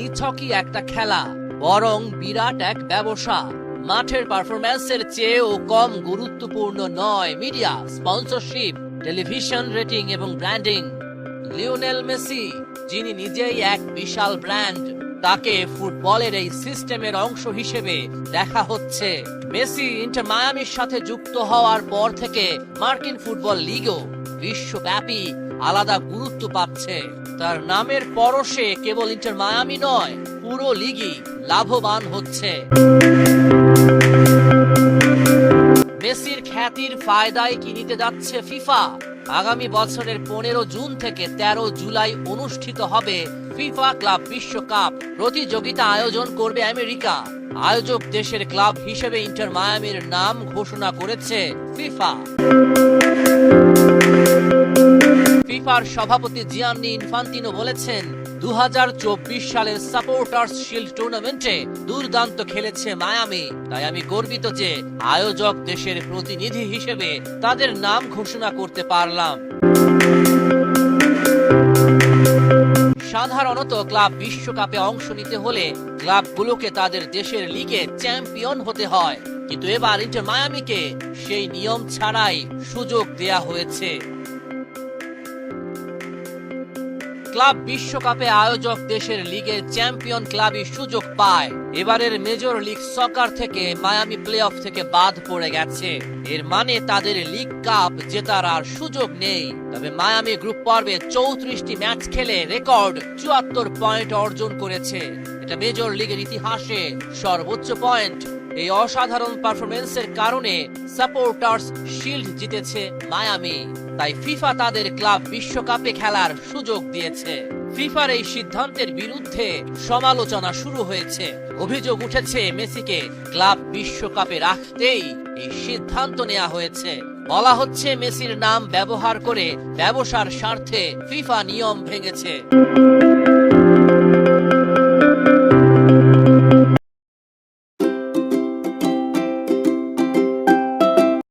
একতরফি একটা খেলা, বরং বিরাট এক ব্যবসা। মাঠের পারফরম্যান্সের চেয়েও কম গুরুত্বপূর্ণ নয় মিডিয়া, স্পন্সরশিপ, টেলিভিশন রেটিং এবং ব্র্যান্ডিং। লিওনেল মেসি, যিনি নিজেই এক বিশাল ব্র্যান্ড, তাকে ফুটবলের এই সিস্টেমের অংশ হিসেবে দেখা হচ্ছে। মেসি ইন্টার মায়ামির সাথে যুক্ত হওয়ার পর থেকে মার্কিন ফুটবল লিগও বিশ্বব্যাপী আলাদা গুরুত্ব পাচ্ছে। তার নামের পরশে কেবল ইন্টার মায়ামি নয়, পুরো লিগই লাভবান হচ্ছে। মেসির খ্যাতির ফায়দায় কি নিতে যাচ্ছে ফিফা? আগামী বছরের পনেরো জুন থেকে ১৩ জুলাই অনুষ্ঠিত হবে ফিফা ক্লাব বিশ্বকাপ। প্রতিযোগিতা আয়োজন করবে আমেরিকা। আয়োজক দেশের ক্লাব হিসেবে ইন্টার মায়ামির নাম ঘোষণা করেছে ফিফা। ফিফার সভাপতি জিয়ান্নি ইনফান্তিনো বলেছেন দু সালের সাপোর্টার্স শিল্ড টুর্নামেন্টে দুর্দান্ত খেলেছে মায়ামি। তাই আমি গর্বিত যে আয়োজক দেশের প্রতিনিধি হিসেবে তাদের নাম ঘোষণা করতে পারলাম। সাধারণত ক্লাব বিশ্বকাপে অংশ নিতে হলে ক্লাবগুলোকে তাদের দেশের লিগে চ্যাম্পিয়ন হতে হয়। কিন্তু এবার ইন্টার মায়ামিকে সেই নিয়ম ছাড়াই সুযোগ দেয়া হয়েছে। ক্লাব বিশ্বকাপে আয়োজক দেশের লিগে চ্যাম্পিয়ন ক্লাবই সুযোগ পায়। এবারের মেজর লিগ সকার থেকে মায়ামি প্লে অফ থেকে বাদ পড়ে গেছে। এর মানে তাদের লিগ কাপ জেতার আর সুযোগ নেই। তবে মায়ামি গ্রুপ পর্বে চৌত্রিশটি ম্যাচ খেলে রেকর্ড চুয়াত্তর পয়েন্ট অর্জন করেছে। এটা মেজর লিগের ইতিহাসে সর্বোচ্চ পয়েন্ট। এই অসাধারণ পারফরমেন্সের কারণে সাপোর্টার্স শিল্ড জিতেছে মায়ামি। তাই ফিফা তাদের ক্লাব বিশ্বকাপে খেলার সুযোগ দিয়েছে। ফিফার এই সিদ্ধান্তের বিরুদ্ধে সমালোচনা শুরু হয়েছে। অভিযোগ উঠেছে মেসিকে ক্লাব বিশ্বকাপে রাখতেই এই সিদ্ধান্ত নেওয়া হয়েছে। বলা হচ্ছে মেসির নাম ব্যবহার করে ব্যবসার স্বার্থে ফিফা নিয়ম ভেঙেছে।